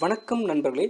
வணக்கம் நண்பர்களே.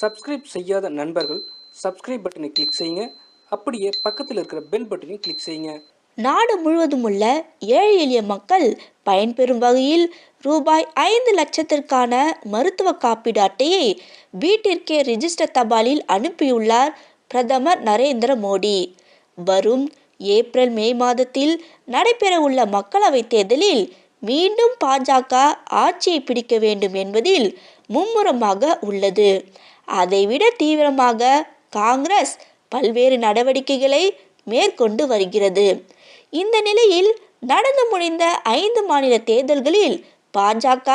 சப்ஸ்கிரைப் செய்யாத நண்பர்கள் சப்ஸ்கிரைப் பட்டனை கிளிக் செய்யுங்க. அப்படியே பக்கத்தில் இருக்கிற பெல் பட்டனையும் கிளிக் செய்யுங்க. நாடு முழுவதும் உள்ள ஏழை எளிய மக்கள் பயன்பெறும் வகையில் ரூபாய் ஐந்து லட்சத்திற்கான மருத்துவ காப்பீடு அட்டையை வீட்டிற்கே ரிஜிஸ்டர் தபாலில் அனுப்பியுள்ளார் பிரதமர் நரேந்திர மோடி. வரும் ஏப்ரல் மே மாதத்தில் நடைபெறவுள்ள மக்களவைத் தேர்தலில் மீண்டும் பாஜக ஆட்சியை பிடிக்க வேண்டும் என்பதில் மும்முரமாக உள்ளது. அதைவிட தீவிரமாக காங்கிரஸ் பல்வேறு நடவடிக்கைகளை மேற்கொண்டு வருகிறது. இந்த நிலையில் நடந்து முடிந்த ஐந்து மாநில தேர்தல்களில் பாஜக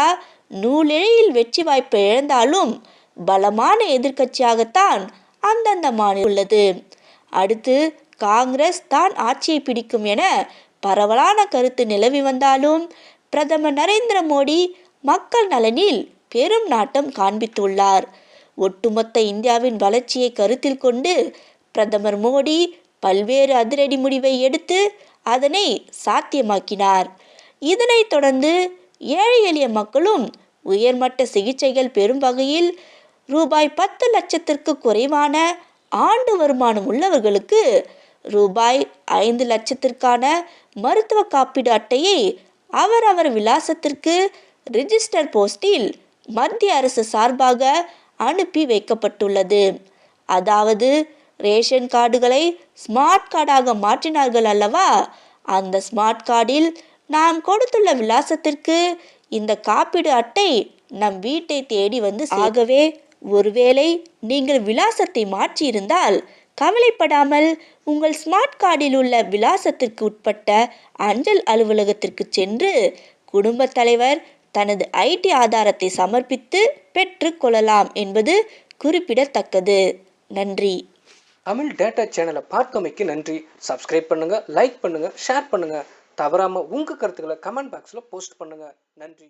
நூலிழையில் வெற்றி வாய்ப்பை இழந்தாலும் பலமான எதிர்க்கட்சியாகத்தான் அந்தந்த மாநிலம் உள்ளது. அடுத்து காங்கிரஸ் தான் ஆட்சியை பிடிக்கும் என பரவலான கருத்து நிலவி வந்தாலும் பிரதமர் நரேந்திர மோடி மக்கள் நலனில் பெரும் நாட்டம் காண்பித்துள்ளார். ஒட்டுமொத்த இந்தியாவின் வளர்ச்சியை கருத்தில் கொண்டு பிரதமர் மோடி பல்வேறு அதிரடி முடிவை எடுத்து அதனை சாத்தியமாக்கினார். இதனைத் தொடர்ந்து ஏழை எளிய மக்களும் உயர்மட்ட சிகிச்சைகள் பெறும் வகையில் ரூபாய் பத்து லட்சத்திற்கு குறைவான ஆண்டு வருமானம் உள்ளவர்களுக்கு ரூபாய் ஐந்து லட்சத்திற்கான மருத்துவ காப்பீடு அட்டையை அவரவர் விலாசத்திற்கு ரிஜிஸ்டர் போஸ்டில் மத்திய அரசு சார்பாக அனுப்பி வைக்கப்பட்டுள்ளது. அதாவது ரேஷன் கார்டுகளை ஸ்மார்ட் கார்டாக மாற்றினார்கள் அல்லவா? அந்த ஸ்மார்ட் கார்டில் நாம் கொடுத்துள்ள விலாசத்திற்கு இந்த காப்பீடு அட்டை நம் வீட்டை தேடி வந்து ஆகவே ஒருவேளை நீங்கள் விலாசத்தை மாற்றியிருந்தால் கவலைப்படாமல் உங்கள் ஸ்மார்ட் கார்டில் உள்ள விலாசத்திற்கு உட்பட்ட அஞ்சல் அலுவலகத்திற்கு சென்று குடும்பத் தலைவர் தனது ஐடி ஆதாரத்தை சமர்ப்பித்து பெற்றுக்கொள்ளலாம் என்பது குறிப்பிடத்தக்கது. நன்றி. தமிழ் டேட்டா சேனலை பார்க்கமைக்கு நன்றி. சப்ஸ்கிரைப் பண்ணுங்க லைக் பண்ணுங்க ஷேர் பண்ணுங்க. தவறாம உங்க கருத்துக்களை கமெண்ட் பாக்ஸில் போஸ்ட் பண்ணுங்க. நன்றி.